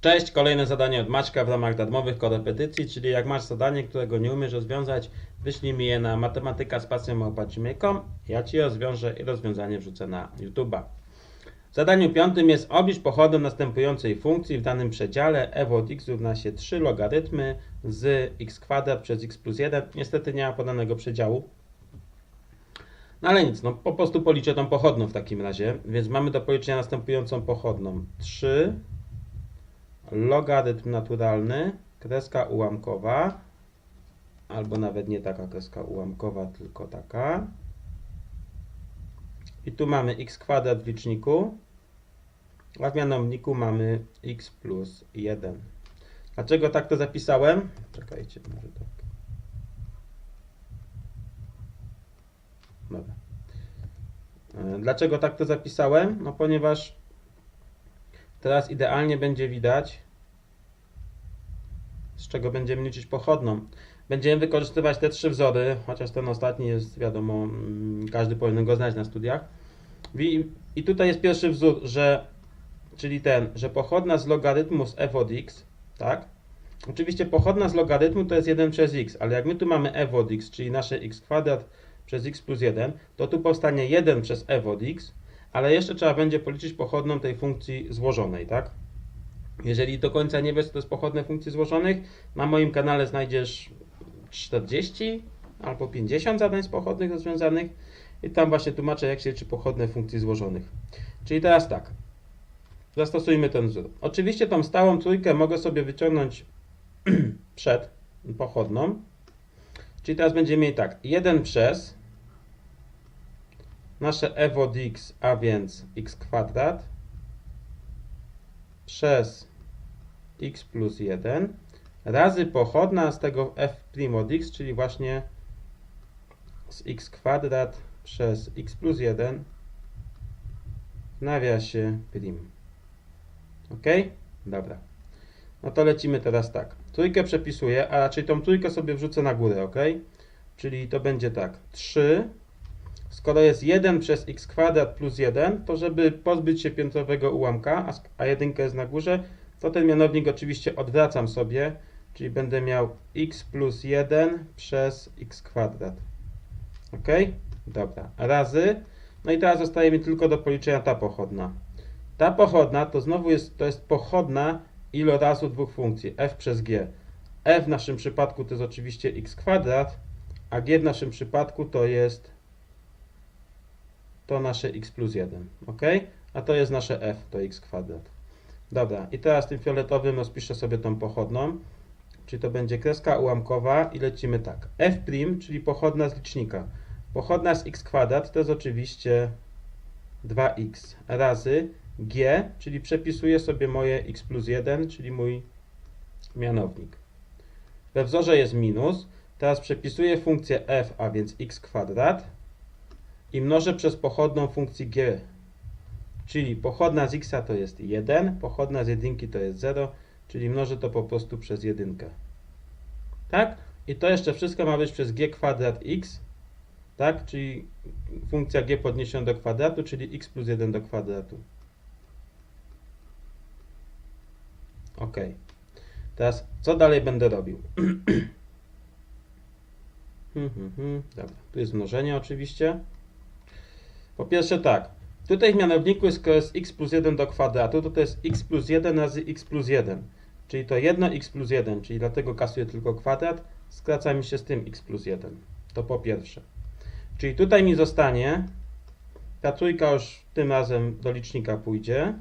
Cześć, kolejne zadanie od Maćka w ramach darmowych korepetycji, czyli jak masz zadanie, którego nie umiesz rozwiązać, wyślij mi je na matematyka z ja Ci je rozwiążę i rozwiązanie wrzucę na YouTube'a. W zadaniu piątym jest obliż pochodem następującej funkcji w danym przedziale f od x równa się 3 logarytmy z x kwadrat przez x plus 1. Niestety nie ma podanego przedziału. No ale nic, no po prostu policzę tą pochodną w takim razie, więc mamy do policzenia następującą pochodną 3 logarytm naturalny, kreska ułamkowa, albo nawet nie taka kreska ułamkowa, tylko taka. I tu mamy x kwadrat w liczniku, a w mianowniku mamy x plus 1. Dlaczego tak to zapisałem? Czekajcie, może tak. Dobra. E, dlaczego tak to zapisałem? No ponieważ Teraz idealnie będzie widać, z czego będziemy liczyć pochodną. Będziemy wykorzystywać te trzy wzory, chociaż ten ostatni jest, wiadomo, mm, każdy powinien go znać na studiach. I tutaj jest pierwszy wzór, że, czyli ten, że pochodna z logarytmu z f od x, tak? Oczywiście pochodna z logarytmu to jest 1 przez x, ale jak my tu mamy f od x, czyli nasze x kwadrat przez x plus 1, to tu powstanie 1 przez f od x, ale jeszcze trzeba będzie policzyć pochodną tej funkcji złożonej, tak? Jeżeli do końca nie wiesz, co to jest pochodne funkcji złożonych, na moim kanale znajdziesz 40 albo 50 zadań z pochodnych rozwiązanych i tam właśnie tłumaczę, jak się liczy pochodne funkcji złożonych. Czyli teraz tak, zastosujmy ten wzór. Oczywiście tą stałą trójkę mogę sobie wyciągnąć przed pochodną, czyli teraz będziemy mieli tak, 1 przez nasze f od x, a więc x kwadrat przez x plus 1 razy pochodna z tego f' od x, czyli właśnie z x kwadrat przez x plus 1 w nawiasie prim. Ok? Dobra. No to lecimy teraz tak. Trójkę przepisuję, a raczej tą trójkę sobie wrzucę na górę, ok? Czyli to będzie tak. 3 Skoro jest 1 przez x kwadrat plus 1, to żeby pozbyć się piętrowego ułamka, a 1 jest na górze, to ten mianownik oczywiście odwracam sobie, czyli będę miał x plus 1 przez x kwadrat. Ok? Dobra. Razy. No i teraz zostaje mi tylko do policzenia ta pochodna. Ta pochodna to znowu jest, to jest pochodna ilorazu dwóch funkcji, f przez g. f w naszym przypadku to jest oczywiście x kwadrat, a g w naszym przypadku to jest to nasze x plus 1, ok? A to jest nasze f, to x kwadrat. Dobra, i teraz tym fioletowym rozpiszę sobie tą pochodną, czyli to będzie kreska ułamkowa i lecimy tak. f', czyli pochodna z licznika. Pochodna z x kwadrat to jest oczywiście 2x razy g, czyli przepisuję sobie moje x plus 1, czyli mój mianownik. We wzorze jest minus, teraz przepisuję funkcję f, a więc x kwadrat i mnożę przez pochodną funkcji g. Czyli pochodna z x to jest 1, pochodna z jedynki to jest 0, czyli mnożę to po prostu przez jedynkę. Tak? I to jeszcze wszystko ma być przez g kwadrat x, tak? Czyli funkcja g podniesiona do kwadratu, czyli x plus 1 do kwadratu. Ok. Teraz co dalej będę robił? Hmm, hmm, hmm. Dobra, tu jest mnożenie oczywiście. Po pierwsze tak, tutaj w mianowniku jest, jest x plus 1 do kwadratu, to to jest x plus 1 razy x plus 1. Czyli to jedno x plus 1, czyli dlatego kasuję tylko kwadrat, skraca mi się z tym x plus 1. To po pierwsze. Czyli tutaj mi zostanie, ta trójka już tym razem do licznika pójdzie,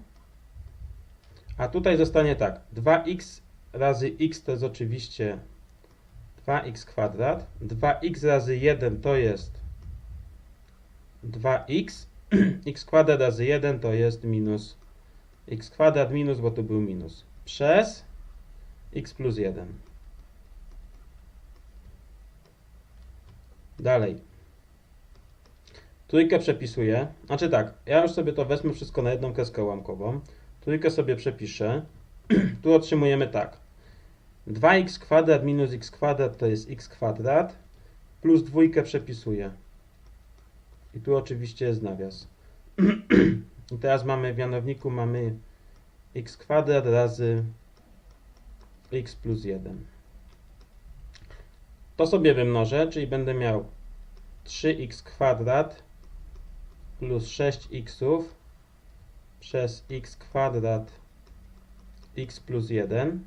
a tutaj zostanie tak, 2x razy x to jest oczywiście 2x kwadrat, 2x razy 1 to jest 2x, x kwadrat razy 1 to jest minus x kwadrat minus, bo to był minus, przez x plus 1. Dalej. Trójkę przepisuję. Znaczy tak, ja już sobie to wezmę wszystko na jedną kreskę ułamkową. Trójkę sobie przepiszę. tu otrzymujemy tak. 2x kwadrat minus x kwadrat to jest x kwadrat. Plus dwójkę przepisuję. I tu oczywiście jest nawias. I teraz mamy w mianowniku mamy x kwadrat razy x plus 1. To sobie wymnożę, czyli będę miał 3x kwadrat plus 6x przez x kwadrat x plus 1.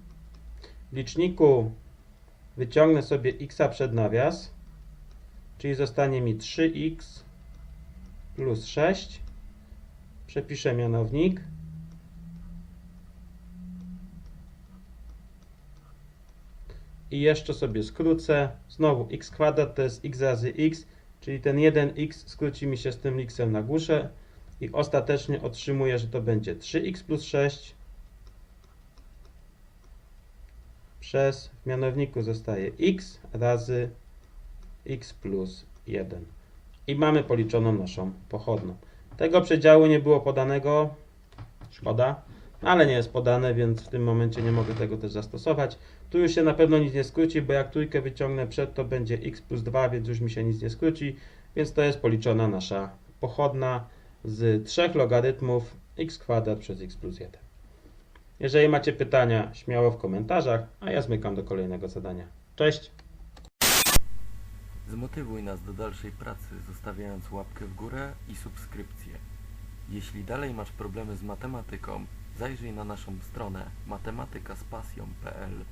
W liczniku wyciągnę sobie x przed nawias, czyli zostanie mi 3x plus 6. Przepiszę mianownik. I jeszcze sobie skrócę. Znowu x kwadrat to jest x razy x, czyli ten 1x skróci mi się z tym xem na górze. I ostatecznie otrzymuję, że to będzie 3x plus 6 przez, w mianowniku zostaje x razy x plus 1. I mamy policzoną naszą pochodną. Tego przedziału nie było podanego, szkoda, ale nie jest podane, więc w tym momencie nie mogę tego też zastosować. Tu już się na pewno nic nie skróci, bo jak trójkę wyciągnę przed, to będzie x plus 2, więc już mi się nic nie skróci, więc to jest policzona nasza pochodna z trzech logarytmów x kwadrat przez x plus 1. Jeżeli macie pytania, śmiało w komentarzach, a ja zmykam do kolejnego zadania. Cześć! Zmotywuj nas do dalszej pracy, zostawiając łapkę w górę i subskrypcję. Jeśli dalej masz problemy z matematyką, zajrzyj na naszą stronę matematykazpasją.pl